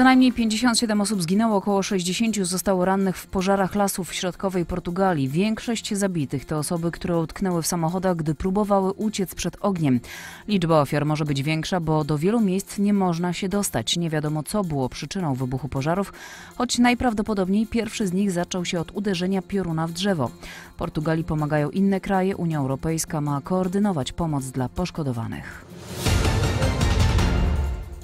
Co najmniej 57 osób zginęło, około 60 zostało rannych w pożarach lasów w środkowej Portugalii. Większość zabitych to osoby, które utknęły w samochodach, gdy próbowały uciec przed ogniem. Liczba ofiar może być większa, bo do wielu miejsc nie można się dostać. Nie wiadomo, co było przyczyną wybuchu pożarów, choć najprawdopodobniej pierwszy z nich zaczął się od uderzenia pioruna w drzewo. Portugalii pomagają inne kraje, Unia Europejska ma koordynować pomoc dla poszkodowanych.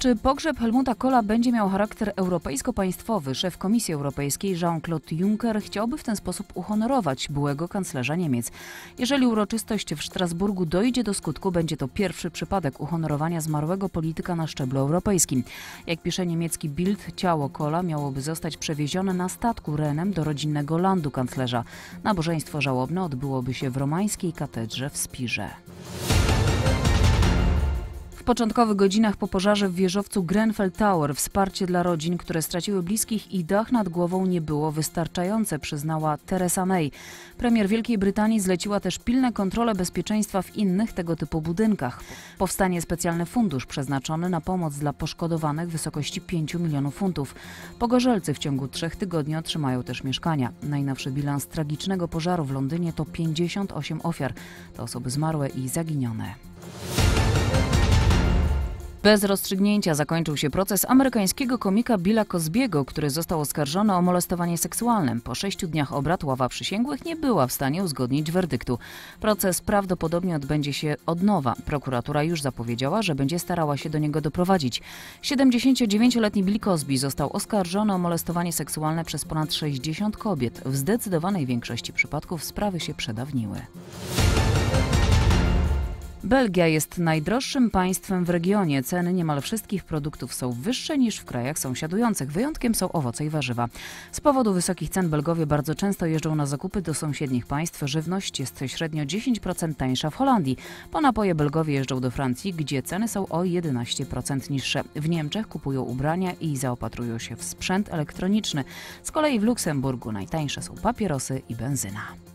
Czy pogrzeb Helmuta Kohla będzie miał charakter europejsko-państwowy? Szef Komisji Europejskiej Jean-Claude Juncker chciałby w ten sposób uhonorować byłego kanclerza Niemiec. Jeżeli uroczystość w Strasburgu dojdzie do skutku, będzie to pierwszy przypadek uhonorowania zmarłego polityka na szczeblu europejskim. Jak pisze niemiecki Bild, ciało Kohla miałoby zostać przewiezione na statku Renem do rodzinnego landu kanclerza. Nabożeństwo żałobne odbyłoby się w romańskiej katedrze w Spirze. Początkowych godzinach po pożarze w wieżowcu Grenfell Tower wsparcie dla rodzin, które straciły bliskich i dach nad głową nie było wystarczające, przyznała Theresa May. Premier Wielkiej Brytanii zleciła też pilne kontrole bezpieczeństwa w innych tego typu budynkach. Powstanie specjalny fundusz przeznaczony na pomoc dla poszkodowanych w wysokości 5 milionów funtów. Pogorzelcy w ciągu trzech tygodni otrzymają też mieszkania. Najnowszy bilans tragicznego pożaru w Londynie to 58 ofiar. To osoby zmarłe i zaginione. Bez rozstrzygnięcia zakończył się proces amerykańskiego komika Billa Cosbiego, który został oskarżony o molestowanie seksualne. Po sześciu dniach obrad ława przysięgłych nie była w stanie uzgodnić werdyktu. Proces prawdopodobnie odbędzie się od nowa. Prokuratura już zapowiedziała, że będzie starała się do niego doprowadzić. 79-letni Bill Cosby został oskarżony o molestowanie seksualne przez ponad 60 kobiet. W zdecydowanej większości przypadków sprawy się przedawniły. Belgia jest najdroższym państwem w regionie. Ceny niemal wszystkich produktów są wyższe niż w krajach sąsiadujących. Wyjątkiem są owoce i warzywa. Z powodu wysokich cen Belgowie bardzo często jeżdżą na zakupy do sąsiednich państw. Żywność jest średnio 10% tańsza w Holandii. Po napoje Belgowie jeżdżą do Francji, gdzie ceny są o 11% niższe. W Niemczech kupują ubrania i zaopatrują się w sprzęt elektroniczny. Z kolei w Luksemburgu najtańsze są papierosy i benzyna.